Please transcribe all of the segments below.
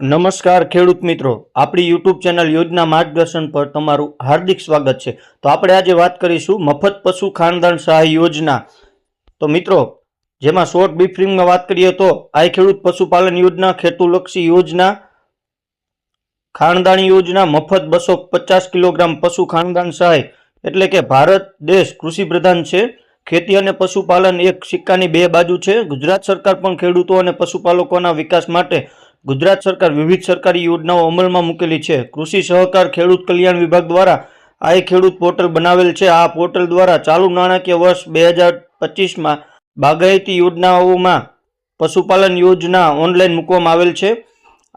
નમસ્કાર ખેડૂત મિત્રો. આપણી યુટ્યુબ ચેનલ યોજના માર્ગદર્શન પર તમારું હાર્દિક સ્વાગત છે. તો આપણે આજે વાત કરીશું મફત પશુ ખાનદાન સહાય યોજના. તો મિત્રો, જેમાં શોર્ટ બ્રીફિંગમાં વાત કરીએ તો આ ખેડૂત પશુપાલન યોજના, ખેતુલક્ષી યોજના, ખાનદાન યોજના, મફત બસો પચાસ કિલોગ્રામ પશુ ખાનદાન સહાય. એટલે કે ભારત દેશ કૃષિ પ્રધાન છે. ખેતી અને પશુપાલન એક સિક્કાની બે બાજુ છે. ગુજરાત સરકાર પણ ખેડૂતો અને પશુપાલકોના વિકાસ માટે ગુજરાત સરકાર વિવિધ સરકારી યોજનાઓ અમલમાં મૂકેલી છે. કૃષિ સહકાર ખેડૂત કલ્યાણ વિભાગ દ્વારા આ ખેડૂત પોર્ટલ બનાવેલ છે. આ પોર્ટલ દ્વારા ચાલુ નાણાકીય વર્ષ બે હજાર પચીસમાં બાગાયતી યોજનાઓમાં પશુપાલન યોજના ઓનલાઈન મૂકવામાં આવેલ છે.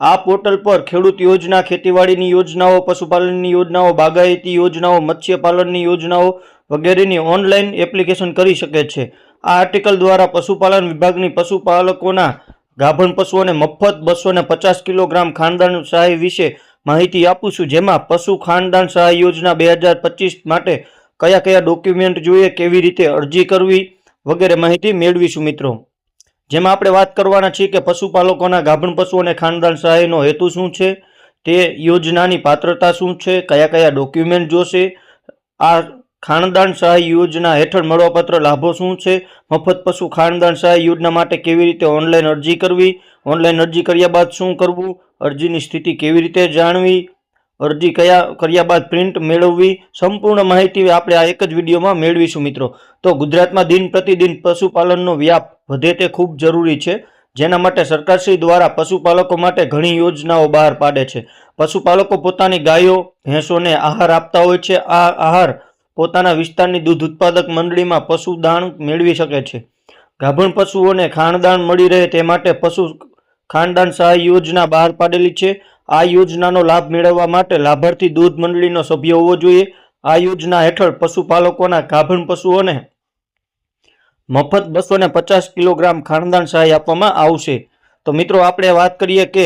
આ પોર્ટલ પર ખેડૂત યોજના, ખેતીવાડીની યોજનાઓ, પશુપાલનની યોજનાઓ, બાગાયતી યોજનાઓ, મત્સ્યપાલનની યોજનાઓ વગેરેની ઓનલાઈન એપ્લિકેશન કરી શકે છે. આ આર્ટિકલ દ્વારા પશુપાલન વિભાગની પશુપાલકોના ગાભણ પશુઓને મફત બસો ને પચાસ કિલોગ્રામ ખાનદાન સહાય વિશે માહિતી આપું છું. જેમાં પશુ ખાનદાન સહાય યોજના બે હજાર પચીસ માટે કયા કયા ડોક્યુમેન્ટ જોઈએ, કેવી રીતે અરજી કરવી વગેરે માહિતી મેળવીશું મિત્રો. જેમાં આપણે વાત કરવાના છીએ કે પશુપાલકોના ગાભણ પશુઓને ખાનદાન સહાયનો હેતુ શું છે, તે યોજનાની પાત્રતા શું છે, કયા કયા ડોક્યુમેન્ટ જોશે, આ ખાનદાન સહાય યોજના હેઠળ મળવાપાત્ર લાભો શું છે? મફત પશુ ખાનદાન સહાય યોજના માટે કેવી રીતે ઓનલાઈન અરજી કરવી? ઓનલાઈન અરજી કર્યા બાદ શું કરવું? અરજીની સ્થિતિ કેવી રીતે જાણવી? અરજી કયા કર્યા બાદ પ્રિન્ટ મેળવવી? સંપૂર્ણ માહિતી આપણે આ એક જ વિડીયોમાં મેળવીશું મિત્રો. તો ગુજરાતમાં દિન પ્રતિદિન પશુપાલનનો વ્યાપ વધે તે ખૂબ જરૂરી છે. જેના માટે સરકારશ્રી દ્વારા પશુપાલકો માટે ઘણી યોજનાઓ બહાર પાડે છે. પશુપાલકો પોતાની ગાયો, ભેંસોને આહાર આપતા હોય છે. આ આહાર પોતાના વિસ્તારની દૂધ ઉત્પાદક મંડળીમાં પશુ દાણ મેળવી શકે છે. ગાભણ પશુઓને ખાણદાન મળી રહે તે માટે પશુ ખાનદાન સહાય યોજના બહાર પાડેલી છે. આ યોજનાનો લાભ મેળવવા માટે લાભાર્થી દૂધ મંડળીનો સભ્ય હોવો જોઈએ. આ યોજના હેઠળ પશુપાલકોના ગાભણ પશુઓને મફત બસો ને પચાસ કિલોગ્રામ ખાનદાન સહાય આપવામાં આવશે. તો મિત્રો, આપણે વાત કરીએ કે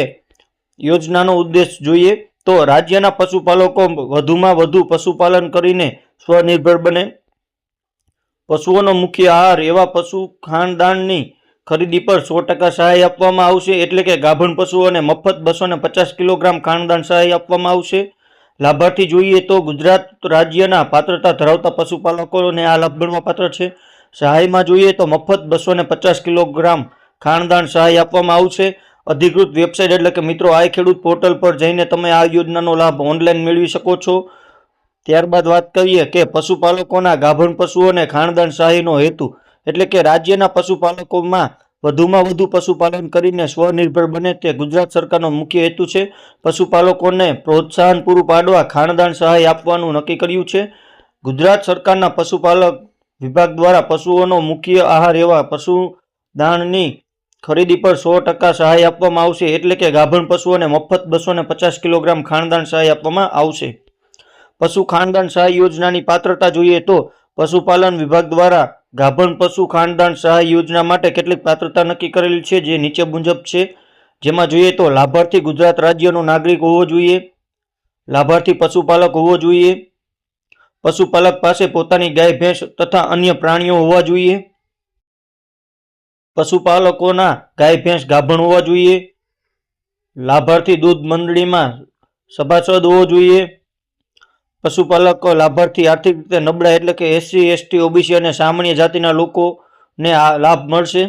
યોજનાનો ઉદ્દેશ જોઈએ તો રાજ્યના પશુપાલકો વધુમાં વધુ પશુપાલન કરીને સ્વનિર્ભર બને. પશુઓનો મુખ્ય આહાર એવા પશુ ખાનદાનની ખરીદી પર સો ટકા સહાય આપવામાં આવશે, એટલે કે ગાભણ પશુઓને મફત બસો ને પચાસ કિલોગ્રામ ખાનદાન સહાય આપવામાં આવશે. લાભાર્થી જોઈએ તો ગુજરાત રાજ્યના પાત્રતા ધરાવતા પશુપાલકોને આ લાભ પાત્ર છે. સહાયમાં જોઈએ તો મફત બસો ને પચાસ કિલોગ્રામ ખાનદાન સહાય આપવામાં આવશે. અધિકૃત વેબસાઇટ એટલે કે મિત્રો આ ખેડૂત પોર્ટલ પર જઈને તમે આ યોજનાનો લાભ ઓનલાઈન મેળવી શકો છો. ત્યારબાદ વાત કરીએ કે પશુપાલકોના ગાભણ પશુઓને ખાણદાન સહાયનો હેતુ એટલે કે રાજ્યના પશુપાલકોમાં વધુમાં વધુ પશુપાલન કરીને સ્વનિર્ભર બને તે ગુજરાત સરકારનો મુખ્ય હેતુ છે. પશુપાલકોને પ્રોત્સાહન પૂરું પાડવા ખાણદાન સહાય આપવાનું નક્કી કર્યું છે. ગુજરાત સરકારના પશુપાલક વિભાગ દ્વારા પશુઓનો મુખ્ય આહાર એવા પશુદાણની ખરીદી પર સો ટકા સહાય આપવામાં આવશે એટલે કે ગાભણ પશુઓને મફત બસો પચાસ કિલોગ્રામ ખાણદાન સહાય આપવામાં આવશે. પશુ ખાનદાન સહાય યોજનાની પાત્રતા જોઈએ તો પશુપાલન વિભાગ દ્વારા ગાભણ પશુ ખાનદાન સહાય યોજના માટે કેટલીક પાત્રતા નક્કી કરેલી છે, જે નીચે મુજબ છે. જેમાં જોઈએ તો લાભાર્થી ગુજરાત રાજ્યનો નાગરિક હોવો જોઈએ, લાભાર્થી પશુપાલક હોવો જોઈએ, પશુપાલક પાસે પોતાની ગાય, ભેંસ તથા અન્ય પ્રાણીઓ હોવા જોઈએ, પશુપાલકોના ગાય, ભેંસ ગાભણ હોવા જોઈએ, લાભાર્થી દૂધ મંડળીમાં સભાસદ હોવો જોઈએ પશુપાલકો, લાભાર્થી, આર્થિક રીતે નબળા એટલે કે એસસી, એસટી, ઓબીસી અને સામાન્ય જાતિના લોકોને આ લાભ મળશે.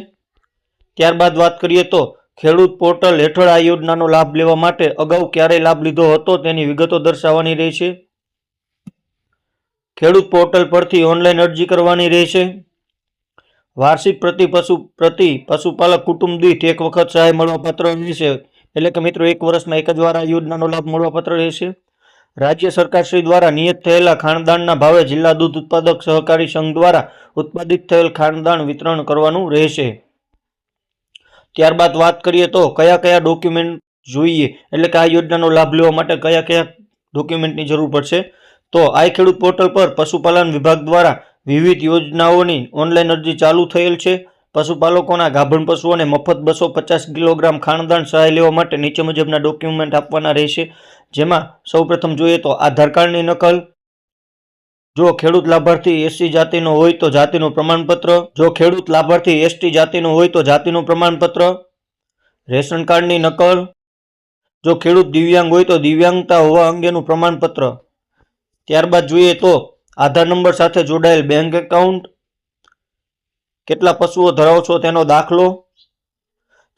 ત્યારબાદ વાત કરીએ તો ખેડૂત પોર્ટલ હેઠળ આ યોજનાનો લાભ લેવા માટે અગાઉ ક્યારેય લાભ લીધો હતો? તેની વિગતો દર્શાવવાની રહેશે. ખેડૂત પોર્ટલ પરથી ઓનલાઈન અરજી કરવાની રહેશે. વાર્ષિક પ્રતિ પશુ, પ્રતિ પશુપાલક કુટુંબ દીઠ એક વખત સહાય મળવાપાત્ર રહેશે. એટલે કે મિત્રો, એક વર્ષમાં એક જ વાર આ યોજનાનો લાભ મળવાપાત્ર રહેશે. રાજ્ય સરકારશ્રી દ્વારા નિયત થયેલા ખાણદાણના ભાવે જિલ્લા દૂધ ઉત્પાદક સહકારી સંઘ દ્વારા ઉત્પાદિત થયેલ ખાણદાણ વિતરણ કરવાનું રહેશે. ત્યારબાદ વાત કરીએ તો કયા કયા ડોક્યુમેન્ટ જોઈએ? એટલે કે આ યોજનાનો લાભ લેવા માટે કયા કયા ડોક્યુમેન્ટની જરૂર પડશે? તો આ ખેડૂત પોર્ટલ પર પશુપાલન વિભાગ દ્વારા વિવિધ યોજનાઓની ઓનલાઈન અરજી ચાલુ થયેલ છે. પશુપાલકોના ગાભણ પશુઓને મફત બસો પચાસ કિલોગ્રામ ખાણદાણ સહાય લેવા માટે નીચે મુજબના ડોક્યુમેન્ટ આપવાના રહેશે. જેમાં સૌપ્રથમ જોઈએ તો આધાર કાર્ડની નકલ. જો ખેડૂત લાભાર્થી એસસી જાતિનો હોય તો જાતિનું પ્રમાણપત્ર. જો ખેડૂત લાભાર્થી એસટી જાતિનો હોય તો જાતિનું પ્રમાણપત્ર. રેશન કાર્ડની નકલ. જો ખેડૂત દિવ્યાંગ હોય તો દિવ્યાંગતા હોવા અંગેનું પ્રમાણપત્ર. ત્યારબાદ જોઈએ તો આધાર નંબર સાથે જોડાયેલ બેંક એકાઉન્ટ. કેટલા પશુઓ ધરાવો છો તેનો દાખલો.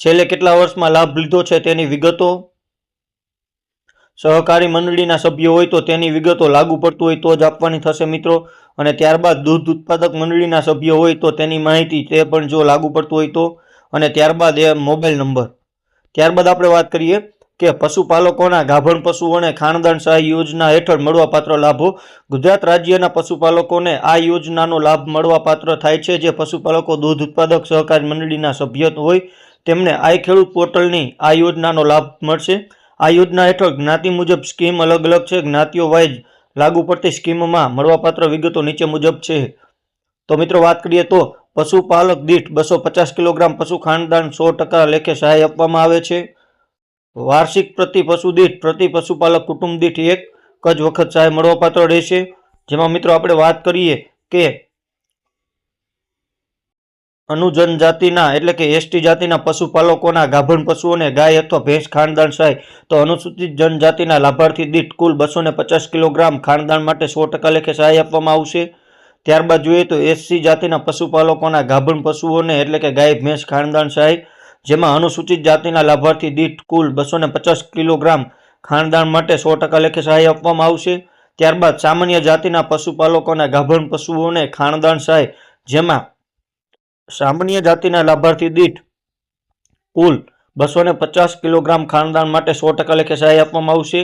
છેલ્લે કેટલા વર્ષમાં લાભ લીધો છે તેની વિગતો. સહકારી મંડળીના સભ્યો હોય તો તેની વિગતો લાગુ પડતું હોય તો જ આપવાની થશે મિત્રો. અને ત્યારબાદ દૂધ ઉત્પાદક મંડળીના સભ્યો હોય તો તેની માહિતી તે પણ જો લાગુ પડતું હોય તો. અને ત્યારબાદ એ મોબાઈલ નંબર. ત્યારબાદ આપણે વાત કરીએ કે પશુપાલકોના ગાભણ પશુઓને ખાનદાન સહાય યોજના હેઠળ મળવાપાત્ર લાભો. ગુજરાત રાજ્યના પશુપાલકોને આ યોજનાનો લાભ મળવાપાત્ર થાય છે. જે પશુપાલકો દૂધ ઉત્પાદક સહકારી મંડળીના સભ્ય હોય તેમને આઈ ખેડૂત પોર્ટલની આ યોજનાનો લાભ મળશે. આ યોજના હેઠળ જ્ઞાતિ મુજબ સ્કીમ અલગ અલગ છે. જ્ઞાતિઓ વાઇઝ લાગુ પડતી સ્કીમમાં મળવાપાત્ર વિગતો નીચે મુજબ છે. તો મિત્રો વાત કરીએ તો પશુપાલક દીઠ બસો પચાસ કિલોગ્રામ પશુ ખાનદાન સો ટકા લેખે સહાય આપવામાં આવે છે. વાર્ષિક પ્રતિ પશુ દીઠ પ્રતિ પશુપાલક કુટુંબ દીઠ એક જ વખત સહાય મળવાપાત્ર રહેશે. જેમાં મિત્રો આપણે વાત કરીએ કે અનુજનજાતિના એટલે કે એસટી જાતિના પશુપાલકોના ગાભણ પશુઓને ગાય અથવા ભેંસ ખાણદાણ સહાય. તો અનુસૂચિત જનજાતિના લાભાર્થી દીઠ કુલ બસો પચાસ કિલોગ્રામ ખાનદાન માટે સો ટકા લેખે સહાય આપવામાં આવશે. ત્યારબાદ જોઈએ તો એસસી જાતિના પશુપાલકોના ગાભણ પશુઓને એટલે કે ગાય, ભેંસ ખાનદાન સહાય. જેમાં અનુસૂચિત જાતિના લાભાર્થી દીઠ કુલ બસો પચાસ કિલોગ્રામ ખાનદાન માટે સો ટકા લેખે સહાય આપવામાં આવશે. ત્યારબાદ સામાન્ય જાતિના પશુપાલકોના ગાભણ પશુઓને ખાણદાણ સહાય. જેમાં સામાન્ય જાતિના લાભાર્થી દીઠ કુલ બસો પચાસ કિલોગ્રામ ખાનદાન માટે સો ટકા લેખે સહાય આપવામાં આવશે.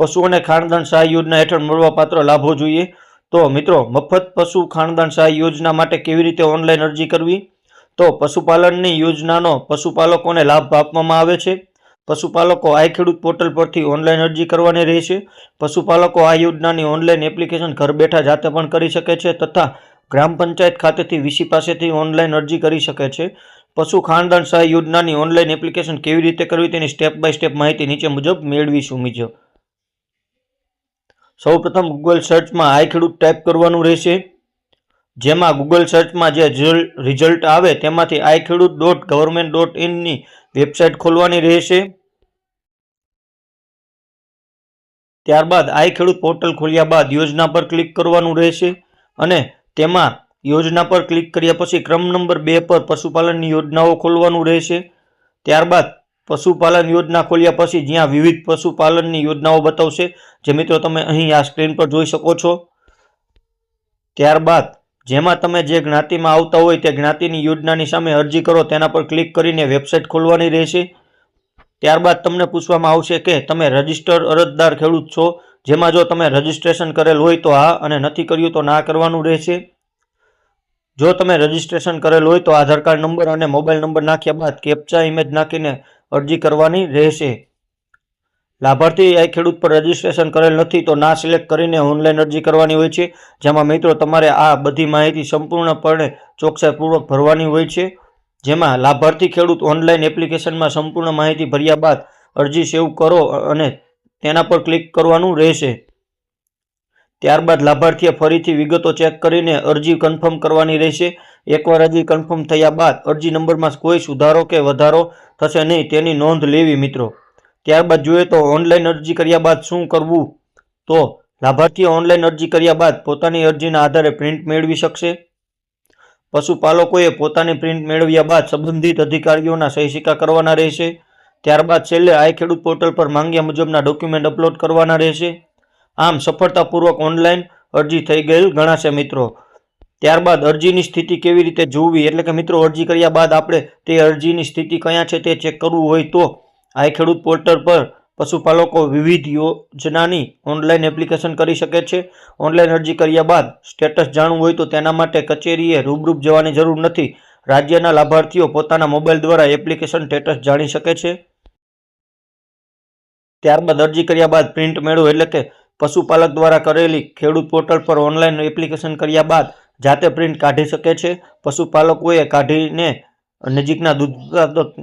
પશુઓને ખાનદાન સહાય યોજના હેઠળ મળવાપાત્ર લાભો જોઈએ. તો મિત્રો, મફત પશુ ખાનદાન સહાય યોજના માટે કેવી રીતે ઓનલાઈન અરજી કરવી? તો પશુપાલનની યોજનાનો પશુપાલકોને લાભ આપવામાં આવે છે. પશુપાલકો આઈ ખેડૂત પોર્ટલ પરથી ઓનલાઈન અરજી કરવાની રહેશે. પશુપાલકો આ યોજનાની ઓનલાઈન એપ્લિકેશન ઘર બેઠા જાતે પણ કરી શકે છે તથા ગ્રામ પંચાયત ખાતેથી વીસી પાસેથી ઓનલાઈન અરજી કરી શકે છે. પશુ ખાનદાન સહાય યોજનાની ઓનલાઈન એપ્લિકેશન કેવી રીતે કરવી તેની સ્ટેપ બાય સ્ટેપ માહિતી નીચે મુજબ મેળવીશું મુજબ સૌપ્રથમ ગૂગલ સર્ચમાં આઈ ખેડૂત ટાઈપ કરવાનું રહેશે. જેમાં ગૂગલ સર્ચમાં જે રિઝલ્ટ આવે તેમાંથી I Khedut dot government dot ઇનની website ખોલવાની રહેશે. ત્યારબાદ આઈ ખેડૂત પોર્ટલ ખોલ્યા બાદ યોજના પર ક્લિક કરવાનું રહેશે. અને તેમાં યોજના પર ક્લિક કર્યા પછી ક્રમ નંબર બે પર પશુપાલનની યોજનાઓ ખોલવાનું રહેશે. ત્યારબાદ પશુપાલન યોજના ખોલ્યા પછી જ્યાં વિવિધ પશુપાલનની યોજનાઓ બતાવશે. જે મિત્રો તમે અહીં આ સ્ક્રીન પર જોઈ શકો છો. ત્યારબાદ જેમાં તમે જે જ્ઞાતિમાં આવતા હોય તે જ્ઞાતિની યોજનાની સામે અરજી કરો તેના પર ક્લિક કરીને વેબસાઇટ ખોલવાની રહેશે. ત્યારબાદ તમને પૂછવામાં આવશે કે તમે રજિસ્ટર અરજદાર ખેડૂત છો. જેમાં જો તમે રજિસ્ટ્રેશન કરેલ હોય તો હા અને નથી કર્યું તો ના કરવાનું રહેશે. જો તમે રજિસ્ટ્રેશન કરેલ હોય તો આધાર કાર્ડ નંબર અને મોબાઈલ નંબર નાખ્યા બાદ કેપ્ચા ઇમેજ નાખીને અરજી કરવાની રહેશે. લાભાર્થી આ ખેડૂત પર રજિસ્ટ્રેશન કરેલ નથી તો ના સિલેક્ટ કરીને ઓનલાઈન અરજી કરવાની હોય છે, જેમાં મિત્રો તમારે આ બધી માહિતી સંપૂર્ણપણે ચોકસાઈપૂર્વક ભરવાની હોય છે, જેમાં લાભાર્થી ખેડૂત ઓનલાઈન એપ્લિકેશનમાં સંપૂર્ણ માહિતી ભર્યા બાદ અરજી સેવ કરો અને તેના પર ક્લિક કરવાનું રહેશે. ત્યારબાદ લાભાર્થીએ ફરીથી વિગતો ચેક કરીને અરજી કન્ફર્મ કરવાની રહેશે. એકવાર અરજી કન્ફર્મ થયા બાદ અરજી નંબરમાં કોઈ સુધારો કે વધારો થશે નહીં તેની નોંધ લેવી મિત્રો. ત્યારબાદ જોઈએ તો ઓનલાઈન અરજી કર્યા બાદ શું કરવું? તો લાભાર્થીએ ઓનલાઈન અરજી કર્યા બાદ પોતાની અરજીના આધારે પ્રિન્ટ મેળવી શકશે. પશુપાલકોએ પોતાની પ્રિન્ટ મેળવ્યા બાદ સંબંધિત અધિકારીઓના સહી સિક્કા કરવાના રહેશે. ત્યારબાદ છેલ્લે આઈ ખેડૂત પોર્ટલ પર માંગ્યા મુજબના ડોક્યુમેન્ટ અપલોડ કરવાના રહેશે. આમ સફળતાપૂર્વક ઓનલાઈન અરજી થઈ ગયેલ ગણાશે મિત્રો. ત્યારબાદ અરજીની સ્થિતિ કેવી રીતે જોવી? એટલે કે મિત્રો, અરજી કર્યા બાદ આપણે તે અરજીની સ્થિતિ કયા છે તે ચેક કરવું હોય તો આઈ ખેડૂત પોર્ટલ પર પશુપાલકો વિવિધ યોજનાની ઓનલાઈન એપ્લિકેશન કરી શકે છે. ઓનલાઈન અરજી કર્યા બાદ સ્ટેટસ જાણવું હોય તો તેના માટે કચેરીએ રૂબરૂપ જવાની જરૂર નથી. રાજ્યના લાભાર્થીઓ પોતાના મોબાઈલ દ્વારા એપ્લિકેશન સ્ટેટસ જાણી શકે છે. ત્યારબાદ અરજી કર્યા બાદ પ્રિન્ટ મેળવો એટલે કે પશુપાલક દ્વારા કરેલી ખેડૂત પોર્ટલ પર ઓનલાઈન એપ્લિકેશન કર્યા બાદ જાતે પ્રિન્ટ કાઢી શકે છે. પશુપાલકોએ કાઢીને નજીકના દૂધ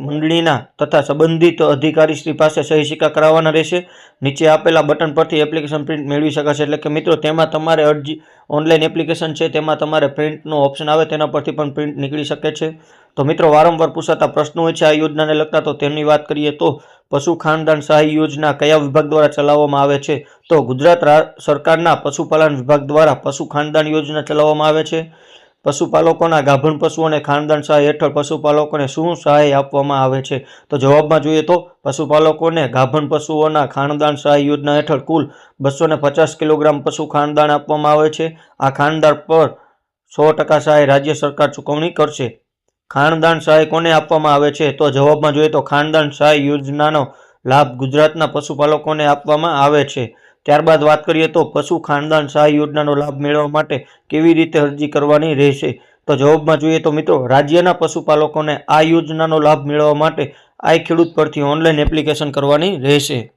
મંડળીના તથા સંબંધિત અધિકારી શ્રી પાસે સહી સિક્કા કરાવવાના રહેશે. નીચે આપેલા બટન પરથી એપ્લિકેશન પ્રિન્ટ મેળવી શકાશે એટલે કે મિત્રો, તેમાં તમારે અરજી ઓનલાઈન એપ્લિકેશન છે, તેમાં તમારે પ્રિન્ટનો ઓપ્શન આવે, તેના પરથી પણ પ્રિન્ટ નીકળી શકે છે. તો મિત્રો વારંવાર પૂછાતા પ્રશ્નો હોય છે આ યોજનાને લગતા, તો તેમની વાત કરીએ તો પશુ ખાનદાન સહાય યોજના કયા વિભાગ દ્વારા ચલાવવામાં આવે છે? તો ગુજરાત સરકારના પશુપાલન વિભાગ દ્વારા પશુ ખાનદાન યોજના ચલાવવામાં આવે છે. પશુપાલકોના ગાભણ પશુ અને ખાનદાન સહાય હેઠળ પશુપાલકોને શું સહાય આપવામાં આવે છે? તો જવાબમાં જોઈએ તો પશુપાલકોને ગાભણ પશુઓના ખાનદાન સહાય યોજના હેઠળ કુલ બસો પચાસ કિલોગ્રામ પશુ ખાનદાન આપવામાં આવે છે. આ ખાનદાન પર સો ટકા સહાય રાજ્ય સરકાર ચૂકવણી કરશે. ખાનદાન સહાય કોને આપવામાં આવે છે? તો જવાબમાં જોઈએ તો ખાનદાન સહાય યોજનાનો લાભ ગુજરાતના પશુપાલકોને આપવામાં આવે છે. ત્યારબાદ વાત કરીએ તો પશુ ખાનદાન સહાય યોજનાનો લાભ મેળવવા માટે કેવી રીતે અરજી કરવાની રહેશે? તો જવાબમાં જોઈએ તો મિત્રો, રાજ્યના પશુપાલકોને આ યોજનાનો લાભ મેળવવા માટે આ ખેડૂત પરથી ઓનલાઈન એપ્લિકેશન કરવાની રહેશે.